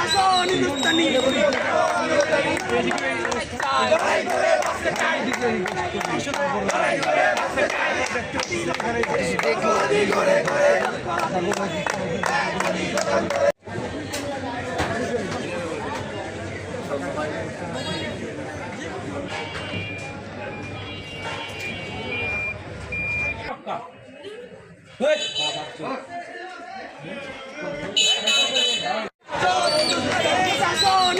প্রশাসন হিন্দুস্তানি। প্রশাসন হিন্দুস্তানি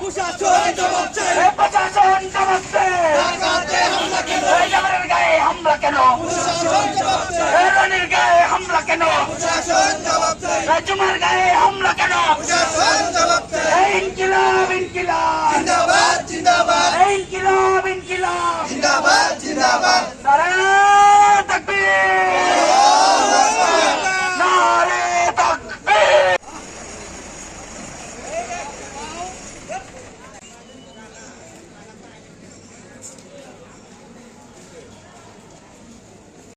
প্রশাসন জবাব চাই প্রশাসন জবাব চাই ঢাকাতে হামলা কেন? জবরের গায়ে হামলা কেন? প্রশাসন জবাব চাই রেবনের গায়ে হামলা কেন? প্রশাসন জবাব চাই রাজুমার গায়ে হামলা কেন? প্রশাসন জিন্দাবাদ জিন্দাবাদ। জিন্দাবাদ জিন্দাবাদ।